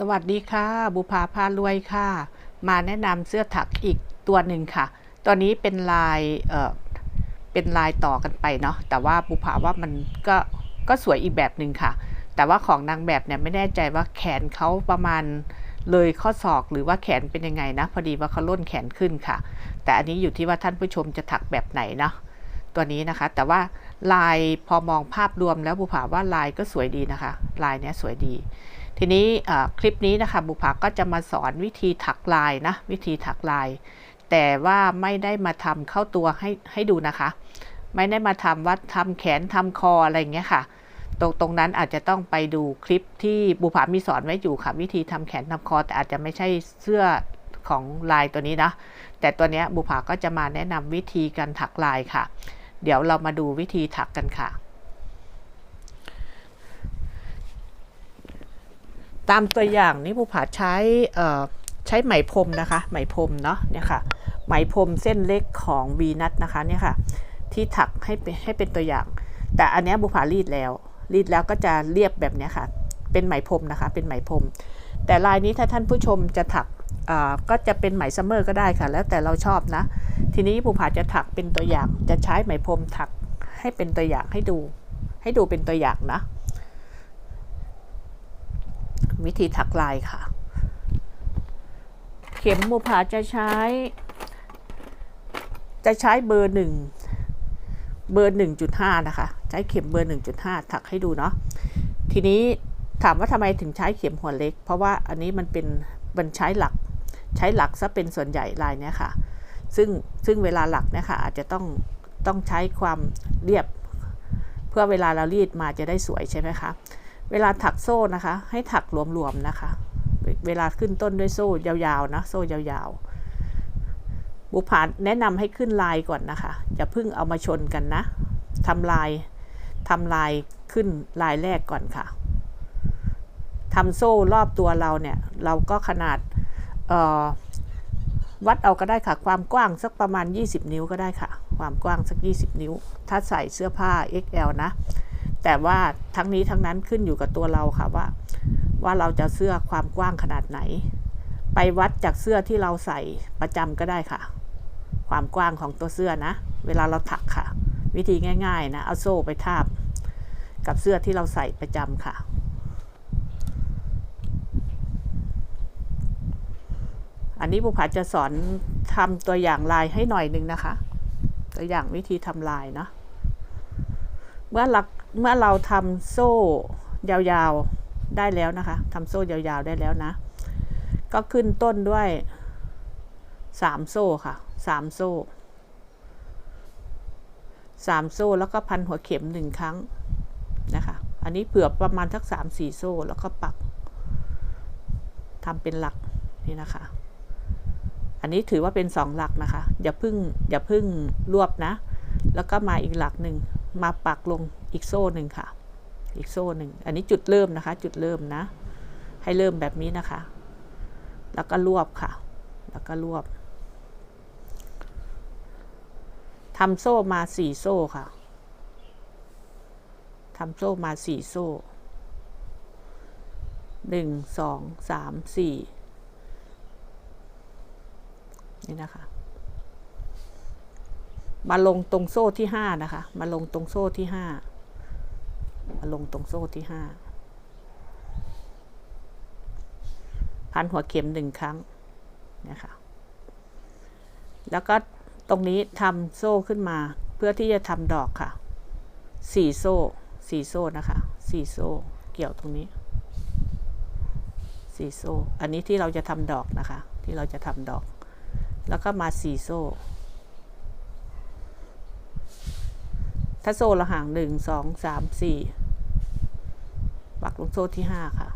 สวัสดีค่ะ บุภาพารวยค่ะ มาแนะนำเสื้อถักอีกตัวหนึ่งค่ะ ตัวนี้เป็นลายเออเป็นลายต่อกันไปเนาะแต่ว่าบุภาว่ามันก็ก็สวยอีกแบบหนึ่งค่ะ แต่ว่าของนางแบบเนี่ยไม่แน่ใจว่าแขนเขาประมาณเลยข้อศอกหรือว่าแขนเป็นยังไงนะ พอดีว่าเขาล่นแขนขึ้นค่ะ แต่อันนี้อยู่ที่ว่าท่านผู้ชมจะถักแบบไหนเนาะตัวนี้นะคะ แต่ว่าลายพอมองภาพรวมแล้วบุภาว่าลายก็สวยดีนะคะ ลายเนี้ยสวยดี ทีนี้คลิปนี้นะคะบุภาก็จะมาสอนวิธีถักลายนะ วิธีถักลาย แต่ว่าไม่ได้มาทำเข้าตัวให้ให้ดูนะคะ ไม่ได้มาทำว่าทำแขนทำคออะไรอย่างเงี้ยค่ะ ตรงตรงนั้นอาจจะต้องไปดูคลิปที่บุภามีสอนไว้อยู่ค่ะ วิธีทำแขนทำคอ แต่อาจจะไม่ใช่เสื้อของลายตัวนี้นะ แต่ตัวเนี้ยบุภาก็จะมาแนะนำวิธีการถักลายค่ะ เดี๋ยวเรามาดูวิธีถักกันค่ะ ตามตัวอย่างนี้ภูผาใช้ใช้ไหมพรมนะคะ ไหมพรมเนาะเนี่ยค่ะ ไหมพรมเส้นเล็กของวีนัทนะคะเนี่ยค่ะ ที่ถักให้เป็นให้เป็นตัวอย่าง แต่อันนี้บุผารีดแล้ว รีดแล้วก็จะเรียบแบบนี้ค่ะ เป็นไหมพรมนะคะ เป็นไหมพรม แต่ลายนี้ถ้าท่านผู้ชมจะถักก็จะเป็นไหมซัมเมอร์ก็ได้ค่ะ แล้วแต่เราชอบนะ ทีนี้ภูผาจะถักเป็นตัวอย่าง จะใช้ไหมพรมถักให้เป็นตัวอย่างให้ดู ให้ดูเป็นตัวอย่างนะ วิธีถักลายค่ะ เข็มมูผาจะใช้ จะใช้เบอร์หนึ่งเบอร์หนึ่งจุดห้านะคะ ใช้เข็มเบอร์หนึ่งจุดห้าถักให้ดูเนาะทีนี้ถามว่าทำไมถึงใช้เข็มหัวเล็ก เพราะว่าอันนี้มันเป็นมันใช้หลักใช้หลักซะเป็นส่วนใหญ่ลายเนี้ยค่ะ ซึ่งซึ่งเวลาหลักเนี่ยค่ะอาจจะต้องต้องใช้ความเรียบ เพื่อเวลาเรารีดมาจะได้สวยใช่ไหมคะ เวลาถักโซ่นะคะ ให้ถักรวมๆนะคะ เวลาขึ้นต้นด้วยโซ่ยาวๆนะโซ่ยาวๆ บุพานแนะนำให้ขึ้นลายก่อนนะคะอย่าเพิ่งเอามาชนกันนะทำลายทำลายขึ้นลายแรกก่อนค่ะทำโซ่รอบตัวเราเนี่ย เราก็ขนาดวัดเอาก็ได้ค่ะ ความกว้างสักประมาณ 20 นิ้วก็ได้ค่ะ ความกว้างสัก 20 นิ้ว ถ้าใส่เสื้อผ้า XL นะ แต่ว่าทั้งนี้ทั้งนั้นขึ้นอยู่กับตัวเราค่ะว่า ว่าเราจะเสื้อความกว้างขนาดไหน ไปวัดจากเสื้อที่เราใส่ประจำก็ได้ค่ะ ความกว้างของตัวเสื้อนะ เวลาเราถักค่ะ วิธีง่าย ๆ นะ เอาโซ่ไปทาบ กับเสื้อที่เราใส่ประจำค่ะอันนี้บุพผาจะสอนทำตัวอย่างลายให้หน่อยนึงนะคะ ตัวอย่างวิธีทำลายเนาะเมื่อหลัก เมื่อเราทำโซ่ยาวๆได้แล้วนะคะทำโซ่ยาวๆได้แล้วนะ ก็ขึ้นต้นด้วยสามโซ่ค่ะสามโซ่สามโซ่แล้วก็พันหัวเข็มหนึ่งครั้งนะคะ อันนี้เผื่อประมาณทักสามสี่โซ่แล้วก็ปักทำเป็นหลักนี่นะคะ อันนี้ถือว่าเป็นสองหลักนะคะ อย่าพึ่งอย่าพึ่งรวบนะ แล้วก็มาอีกหลักหนึ่งมาปักลง อีกโซ่หนึ่งค่ะ อีกโซ่หนึ่ง อันนี้จุดเริ่มนะคะ จุดเริ่มนะ ให้เริ่มแบบนี้นะคะ แล้วก็รวบค่ะ แล้วก็รวบทำโซ่มาสี่โซ่ค่ะทำโซ่มาสี่โซ่หนึ่งสองสามสี่นี่นะคะ มาลงตรงโซ่ที่ห้านะคะ มาลงตรงโซ่ที่ห้ามา ลงตรงโซ่ที่ห้าพันหัวเข็มหนึ่งครั้งนะคะแล้วก็ตรงนี้ทำโซ่ขึ้นมาเพื่อที่จะทำดอกค่ะสี่โซ่สี่โซ่นะคะสี่โซ่เกี่ยวตรงนี้สี่โซ่ อันนี้ที่เราจะทำดอกนะคะ ที่เราจะทำดอก แล้วก็มาสี่โซ่ ถ้าโซ่ละห่างหนึ่งสองสามสี่ ปักลงโซ่ที่ห้าค่ะ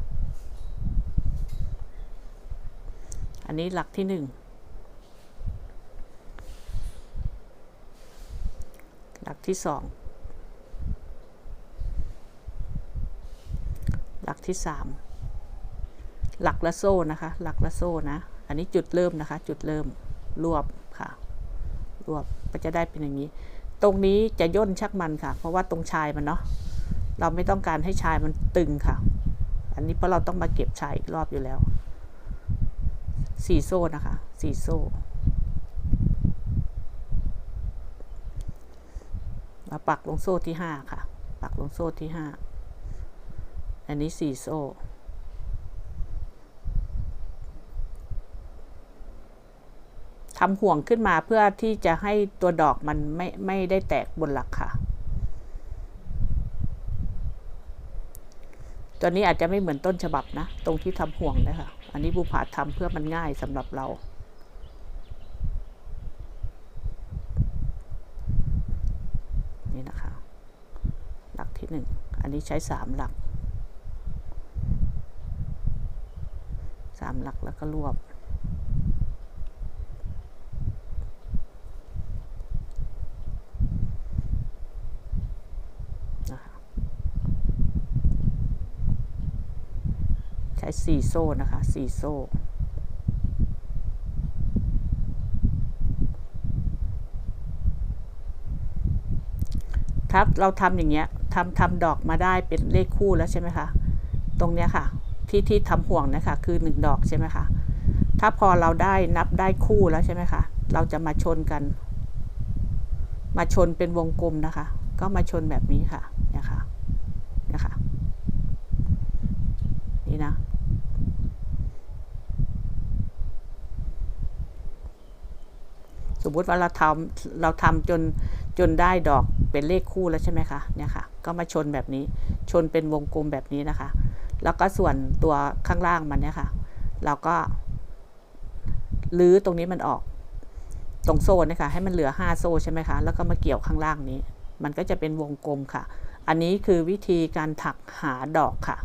อันนี้หลักที่หนึ่งหลักที่สองหลักที่สามหลักละโซ่นะคะ หลักละโซ่นะ อันนี้จุดเริ่มนะคะ จุดเริ่มรวบค่ะ รวบก็จะได้เป็นอย่างนี้ ตรงนี้จะย่นชักมันค่ะ เพราะว่าตรงชายมันเนาะ เราไม่ต้องการให้ชายมันตึงค่ะ อันนี้เพราะเราต้องมาเก็บชายอีกรอบอยู่แล้วสี่โซ่นะคะสี่โซ่มาปักลงโซ่ที่ห้าค่ะ ปักลงโซ่ที่ห้าอันนี้สี่โซ่ทำห่วงขึ้นมาเพื่อที่จะให้ตัวดอกมันไม่ไม่ได้แตกบนหลักค่ะ ตัวนี้อาจจะไม่เหมือนต้นฉบับนะ ตรงที่ทำห่วงนะคะ อันนี้บูผาทำเพื่อมันง่ายสำหรับเรา นี่นะคะ หลักที่หนึ่ง อันนี้ใช้สามหลักสามหลักแล้วก็รวบ นะคะใช้ สี่โซ่นะคะสี่โซ่ถ้าเราทำอย่างเงี้ยทำทำดอกมาได้เป็นเลขคู่แล้วใช่ไหมคะ ตรงเนี้ยค่ะ ที่ที่ทำห่วงนะคะคือหนึ่งดอกใช่ไหมคะ ถ้าพอเราได้นับได้คู่แล้วใช่ไหมคะ เราจะมาชนกัน มาชนเป็นวงกลมนะคะ ก็มาชนแบบนี้ค่ะเนี่ยค่ะเนี่ยค่ะ นี่นะ สมมุติว่าเราทำเราทำจนจนได้ดอกเป็นเลขคู่แล้วใช่ไหมคะเนี่ยค่ะ ก็มาชนแบบนี้ชนเป็นวงกลมแบบนี้นะคะ แล้วก็ส่วนตัวข้างล่างมันเนี่ยค่ะ เราก็ลื้อตรงนี้มันออกตรงโซ่เนี่ยค่ะให้มันเหลือ 5 โซ่ใช่ไหมคะ แล้วก็มาเกี่ยวข้างล่างนี้ มันก็จะเป็นวงกลมค่ะ อันนี้คือวิธีการถักหาดอกค่ะ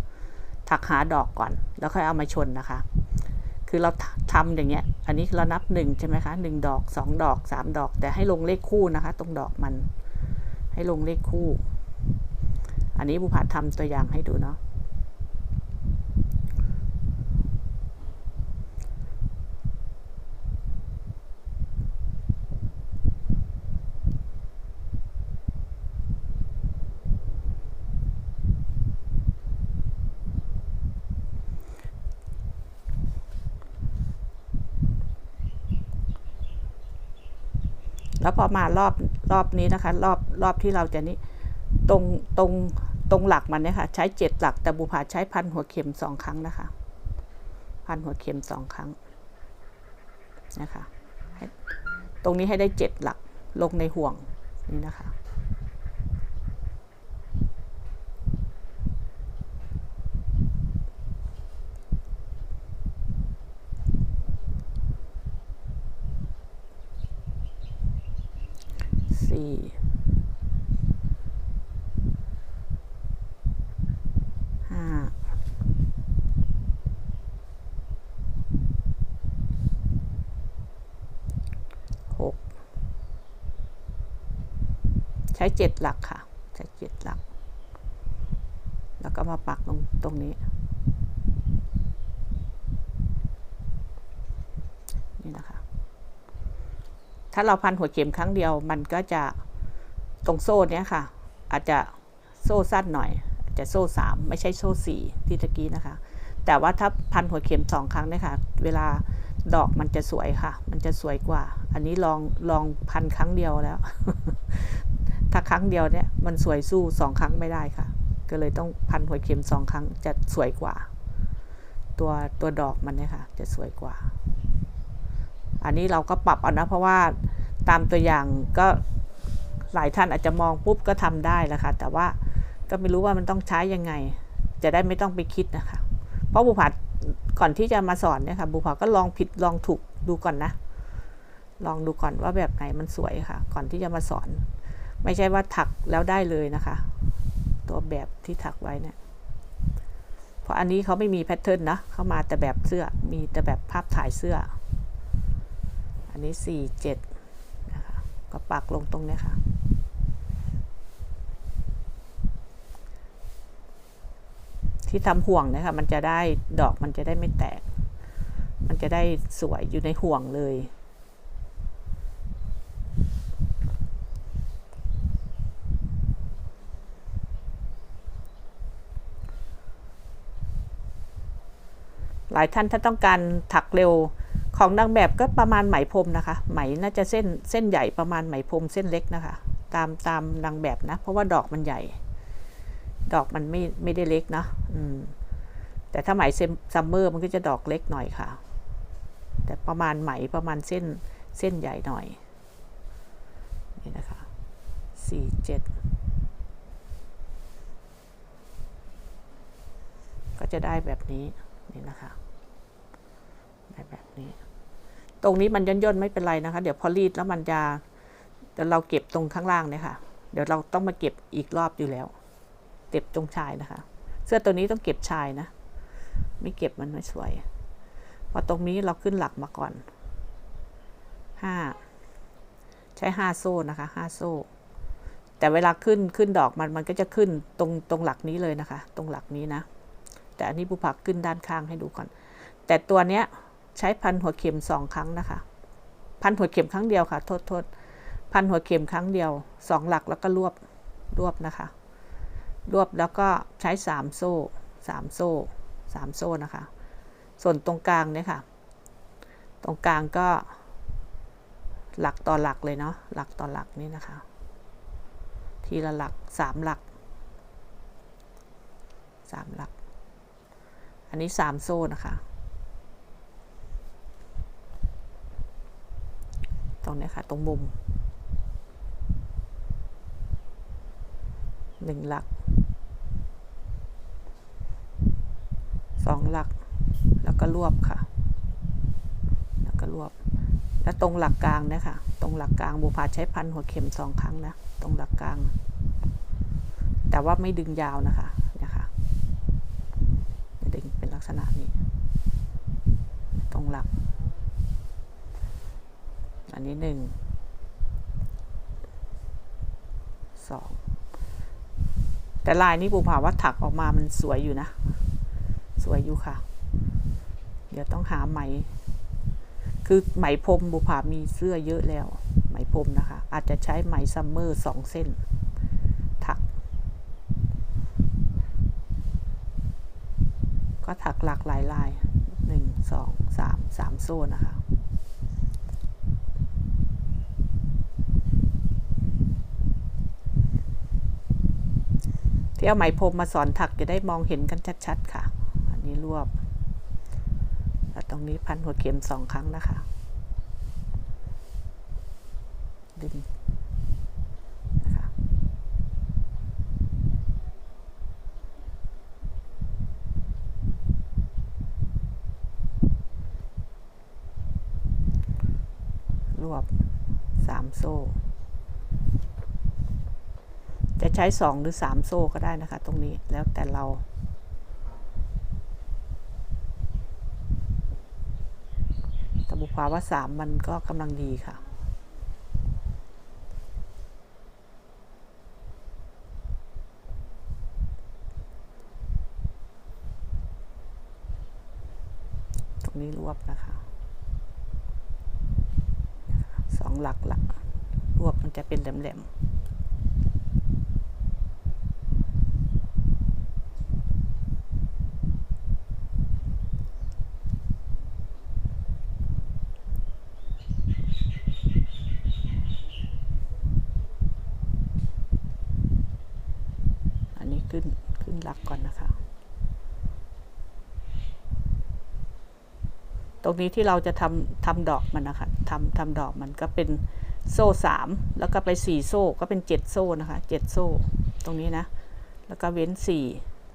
ถักหาดอกก่อน แล้วค่อยเอามาชนนะคะ คือเราทำอย่างเงี้ย อันนี้เรานับหนึ่งใช่ไหมคะหนึ่งดอกสองดอกสามดอก แต่ให้ลงเลขคู่นะคะ ตรงดอกมัน ให้ลงเลขคู่ อันนี้บุพาทำตัวอย่างให้ดูเนาะ แล้วพอมารอบรอบนี้นะคะ รอบรอบที่เราจะนี้ตรงตรงตรงหลักมันเนี่ยค่ะ ใช้เจ็ดหลักแต่บุพาใช้พันหัวเข็มสองครั้งนะคะ พันหัวเข็มสองครั้งนะคะ ตรงนี้ให้ได้เจ็ดหลักลงในห่วงนี่นะคะ สี่ห้าหกใช้เจ็ดหลักค่ะ ใช้เจ็ดหลัก แล้วก็มาปักตรงตรงนี้ นี่นะคะ ถ้าเราพันหัวเข็มครั้งเดียว มันก็จะตรงโซ่เนี้ยค่ะ อาจจะโซ่สั้นหน่อย อาจจะโซ่สามไม่ใช่โซ่สี่ที่ตะกี้นะคะ แต่ว่าถ้าพันหัวเข็มสองครั้งเนี่ยค่ะ เวลาดอกมันจะสวยค่ะ มันจะสวยกว่า อันนี้ลองลองพันครั้งเดียวแล้ว ถ้าครั้งเดียวเนี่ยมันสวยสู้สองครั้งไม่ได้ค่ะ ก็เลยต้องพันหัวเข็มสองครั้งจะสวยกว่า ตัวตัวดอกมันเนี่ยค่ะ จะสวยกว่า อันนี้เราก็ปรับเอานะเพราะว่าตามตัวอย่างก็หลายท่านอาจจะมองปุ๊บก็ทำได้แล้วค่ะ แต่ว่าก็ไม่รู้ว่ามันต้องใช้ยังไง จะได้ไม่ต้องไปคิดนะคะ เพราะบุพาก่อนที่จะมาสอนเนี่ยค่ะบุพาก็ลองผิดลองถูกดูก่อนนะ ลองดูก่อนว่าแบบไหนมันสวยค่ะ ก่อนที่จะมาสอน ไม่ใช่ว่าถักแล้วได้เลยนะคะ ตัวแบบที่ถักไว้เนี่ยเพราะอันนี้เขาไม่มีแพทเทิร์นนะเขามาแต่แบบเสื้อมีแต่แบบภาพถ่ายเสื้อ อันนี้สี่เจ็ดนะคะก็ปักลงตรงเนี้ยค่ะที่ทำห่วงนี่ยค่ะมันจะได้ดอกมันจะได้ไม่แตก มันจะได้สวยอยู่ในห่วงเลย หลายท่านถ้าต้องการถักเร็วของนางแบบก็ประมาณไหมพรมนะคะ ไหมน่าจะเส้นเส้นใหญ่ประมาณไหมพรมเส้นเล็กนะคะ ตามตามนางแบบนะ เพราะว่าดอกมันใหญ่ ดอกมันไม่ไม่ได้เล็กนะอืมแต่ถ้าไหมซัมเมอร์มันก็จะดอกเล็กหน่อยค่ะ แต่ประมาณไหมประมาณเส้นเส้นใหญ่หน่อยนี่นะคะสี่เจ็ดก็จะได้แบบนี้ นี่นะคะได้แบบนี้ ตรงนี้มันย่นย่นๆไม่เป็นไรนะคะ เดี๋ยวพอรีดแล้วมันจะเดี๋ยวเราเก็บตรงข้างล่างเนี่ยค่ะ เดี๋ยวเราต้องมาเก็บอีกรอบอยู่แล้วเก็บตรงชายนะคะ เสื้อตัวนี้ต้องเก็บชายนะ ไม่เก็บมันไม่สวยพราะตรงนี้เราขึ้นหลักมาก่อนห้าใช้ห้าโซ่นะคะห้าโซ่แต่เวลาขึ้นขึ้นดอกมันมันก็จะขึ้นตรงตรงหลักนี้เลยนะคะ ตรงหลักนี้นะ แต่อันนี้บุผักขึ้นด้านข้างให้ดูก่อน แต่ตัวเนี้ยใช้พันหัวเข็มสองครั้งนะคะ พันหัวเข็มครั้งเดียวค่ะ โทษโทษพันหัวเข็มครั้งเดียวสองหลักแล้วก็รวบรวบนะคะ รวบแล้วก็ใช้สามโซ่สามโซ่สามโซ่นะคะ ส่วนตรงกลางเนี่ยค่ะ ตรงกลางก็หลักต่อหลักเลยเนาะหลักต่อหลักนี่นะคะ ทีละหลักสามหลักสามหลัก อันนี้สามโซ่นะคะ ตรงนี้ค่ะ ตรงมุมหนึ่งหลักสองหลัก แล้วก็รวบค่ะ แล้วก็รวบ แล้วตรงหลักกลางเนี่ยค่ะตรงหลักกลางบุพาใช้พันหัวเข็มสองครั้งนะ ตรงหลักกลาง แต่ว่าไม่ดึงยาวนะคะ ษณะนี้ ตรงหลัก อันนี้หนึ่งสองแต่ลายนี้บุพาว่าถักออกมามันสวยอยู่นะ สวยอยู่ค่ะ เดี๋ยวต้องหาไหม คือไหมพรมบุภามีเสื้อเยอะแล้ว ไหมพรมนะคะ อาจจะใช้ไหมซัมเมอร์สองเส้น ถัก ก็ถักหลากหลายลายหนึ่งสองสามสามโซ่นะคะ ที่เอาไหมพรมมาสอนถักจะได้มองเห็นกันชัดๆค่ะ อันนี้รวบแล้วตรงนี้พันหัวเข็มสองครั้งนะคะ ดึงนะคะ รวบสาม โซ่ จะใช้สองหรือสามโซ่ก็ได้นะคะ ตรงนี้แล้วแต่เรา แต่บุภาว่าสามมันก็กำลังดีค่ะตรงนี้รวบนะคะสองหลักหลัก รวบมันจะเป็นแหลมๆ อันนี้ขึ้น ขึ้นหลักก่อนนะคะ ตรงนี้ที่เราจะทำทำดอกมันนะคะทำทำดอกมันก็เป็น โซ่สามแล้วก็ไปสี่โซ่ก็เป็นเจ็ดโซ่นะคะเจ็ดโซ่ตรงนี้นะ แล้วก็เว้นสี่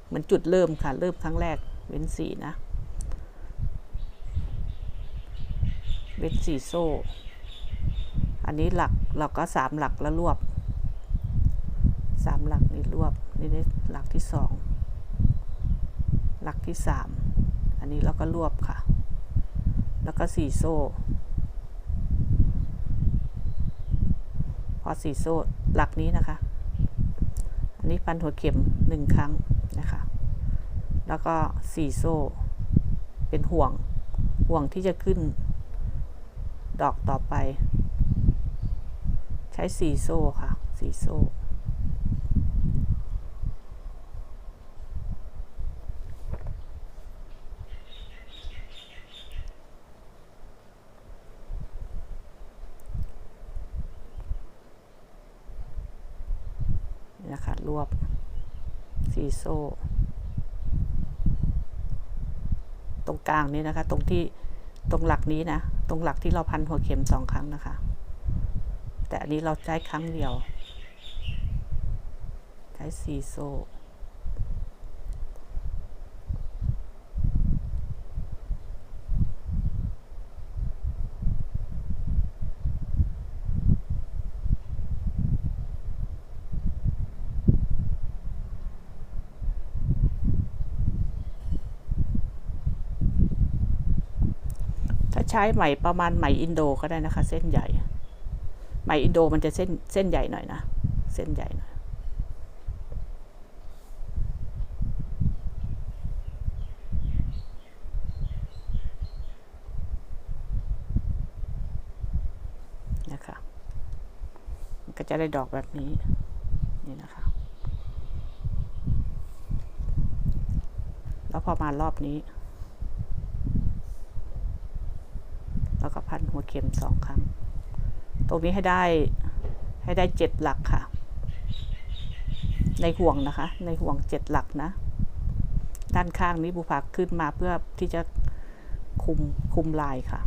เหมือนจุดเริ่มค่ะ เริ่มครั้งแรกเว้นสี่นะ เว้นสี่โซ่ อันนี้หลักเราก็สามหลักแล้วรวบสามหลักนี่รวบนี่ได้หลักที่สองหลักที่สามอันนี้เราก็รวบค่ะ แล้วก็สี่โซ่ พ อสี่โซ่หลักนี้นะคะ อันนี้พันหัวเข็มหนึ่งครั้งนะคะ แล้วก็สี่โซ่ เป็นห่วงห่วงที่จะขึ้น ดอกต่อไป ใช้สี่โซ่ค่ะสี่โซ่ นะคะรวบสีโซ่ ตรงกลางนี้นะคะ ตรงที่ตรงหลักนี้นะ ตรงหลักที่เราพันหัวเข็มสองครั้งนะคะ แต่อันนี้เราใช้ครั้งเดียว ใช้สีโซ่ ถ้าใช้ไหมประมาณไหมอินโดก็ได้นะคะ เส้นใหญ่ ไหมอินโดมันจะเส้นเส้นใหญ่หน่อยนะ เส้นใหญ่หน่อยนะคะมันก็จะได้ดอกแบบนี้ นี่นะคะ แล้วพอมารอบนี้ แล้วก็ พันหัวเข็มสองครั้ง ตรงนี้ให้ได้ให้ได้เจ็ดหลักค่ะ ในห่วงนะคะ ในห่วงเจ็ดหลักนะ ด้านข้างนี้บุภาขึ้นมาเพื่อที่จะคุมคุมลายค่ะ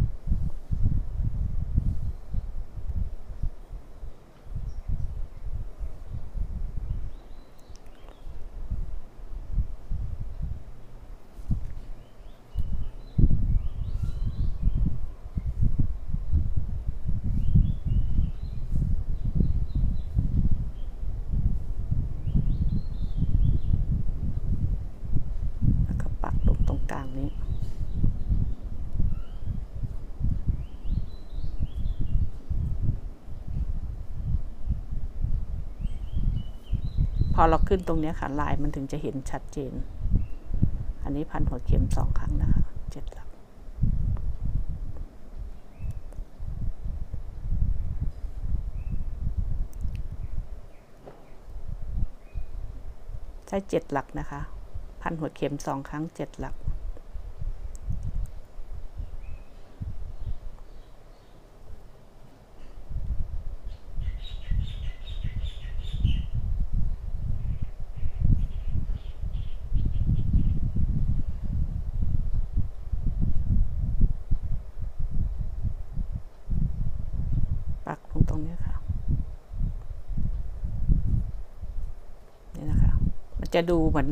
แล้วก็ปักลงตรงกลางนี้ พ อเราขึ้นตรงนี้ค่ะ ลายมันถึงจะเห็นชัดเจน อันนี้พันหัวเข็มสองครั้งนะคะเจ็ดหลัก ใช้เจ็ดหลักนะคะ พันหัวเข็มสองครั้งเจ็ดหลัก รงนี้ค่ะนี่นะคะ มันจะดูเหมือน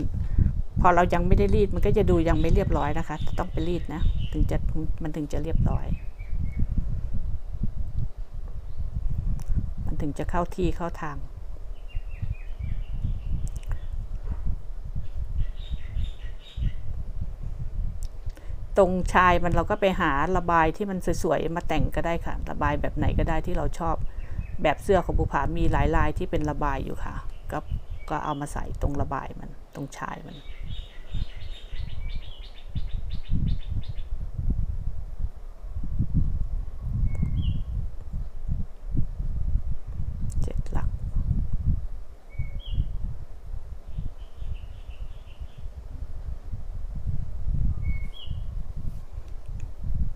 พอเรายังไม่ได้รีด มันก็จะดูยังไม่เรียบร้อยนะคะ ต้องไปรีดนะ ถึงจะมันถึงจะเรียบร้อย มันถึงจะเข้าที่เข้าทางตรงชายมันเราก็ไปหาระบายที่มันสวยๆมาแต่งก็ได้ค่ะ ระบายแบบไหนก็ได้ที่เราชอบ แบบเสื้อของบุภามีหลายลายที่เป็นระบายอยู่ค่ะ ก็ก็เอามาใส่ตรงระบายมันตรงชายมัน เจ็ดหลัก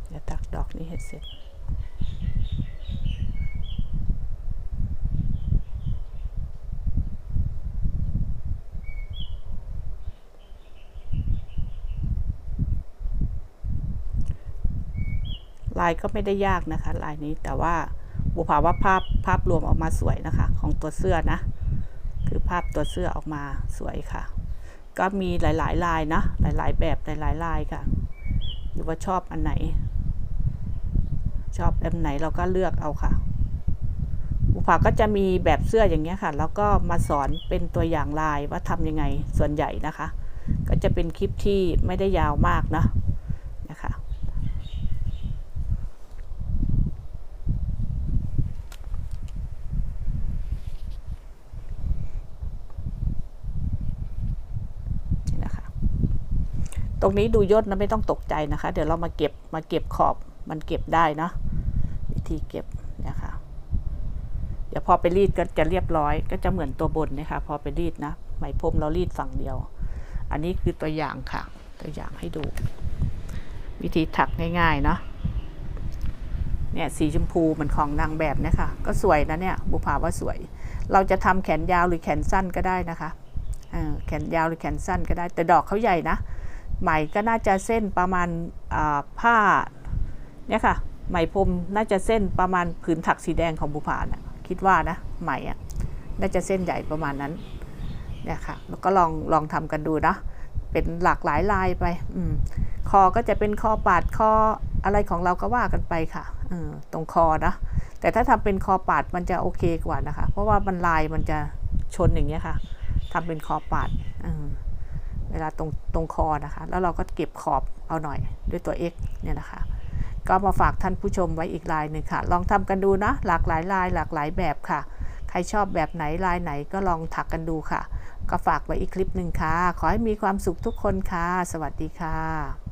เดี๋ยวตักดอกนี้ให้เสร็จ ลายก็ไม่ได้ยากนะคะ ลายนี้แต่ว่าบุภาว่าภาพภาพรวมออกมาสวยนะคะ ของตัวเสื้อนะ คือภาพตัวเสื้อออกมาสวยค่ะ ก็มีหลายๆลายนะหลายๆ แบบหลายๆลายค่ะหรือว่าชอบอันไหน ชอบแบบไหนเราก็เลือกเอาค่ะบุภาก็จะมีแบบเสื้ออย่างเงี้ยค่ะ แล้วก็มาสอนเป็นตัวอย่างลายว่าทำยังไงส่วนใหญ่นะคะ ก็จะเป็นคลิปที่ไม่ได้ยาวมากนะนะคะ นี่นะคะ ต รงนี้ดูย่นนะไม่ต้องตกใจนะคะ เดี๋ยวเรามาเก็บมาเก็บขอบมันเก็บได้เนาะวิธีเก็บเนี่ยค่ะ เดี๋ยวพอไปรีดก็จะเรียบร้อย ก็จะเหมือนตัวบนนะคะพอไปรีดนะไหมพรมเรารีดฝั่งเดียว อันนี้คือตัวอย่างค่ะ ตัวอย่างให้ดู วิธีถักง่ายๆเนาะเนี่ยสีชมพูเหมันของนางแบบนี่ยค่ะก็สวยนะเนี่ยบุภาว่าสวย เราจะทำแขนยาวหรือแขนสั้นก็ได้นะคะแขนยาวหรือแขนสั้นก็ได้ แต่ดอกเขาใหญ่นะ ไหมก็น่าจะเส้นประมาณผ้าเนี่ยค่ะไหมพรมน่าจะเส้นประมาณผืนถักสีแดงของบุพานะคิดว่านะไหมอะน่าจะเส้นใหญ่ประมาณนั้นเนี่ยค่ะแล้วก็ลองลองทำกันดูนะเป็นหลากหลายลายไปอมคอก็จะเป็นคอปาดคออะไรของเราก็ว่ากันไปค่ะตรงคอนะแต่ถ้าทำเป็นคอปาดมันจะโอเคกว่านะคะ เพราะว่ามันลายมันจะชนอย่างเงี้ยค่ะทำเป็นคอปาดอ วลาตรงตรงคอนะคะ แล้วเราก็เก็บขอบเอาหน่อยด้วยตัว X เนี่ยนะคะ ก็มาฝากท่านผู้ชมไว้อีกลายหนึ่งค่ะ ลองทำกันดูนะ หลากหลายลายหลากหลายแบบค่ะ ใครชอบแบบไหนลายไหนก็ลองถักกันดูค่ะ ก็ฝากไว้อีกคลิปหนึ่งค่ะ ขอให้มีความสุขทุกคนค่ะ สวัสดีค่ะ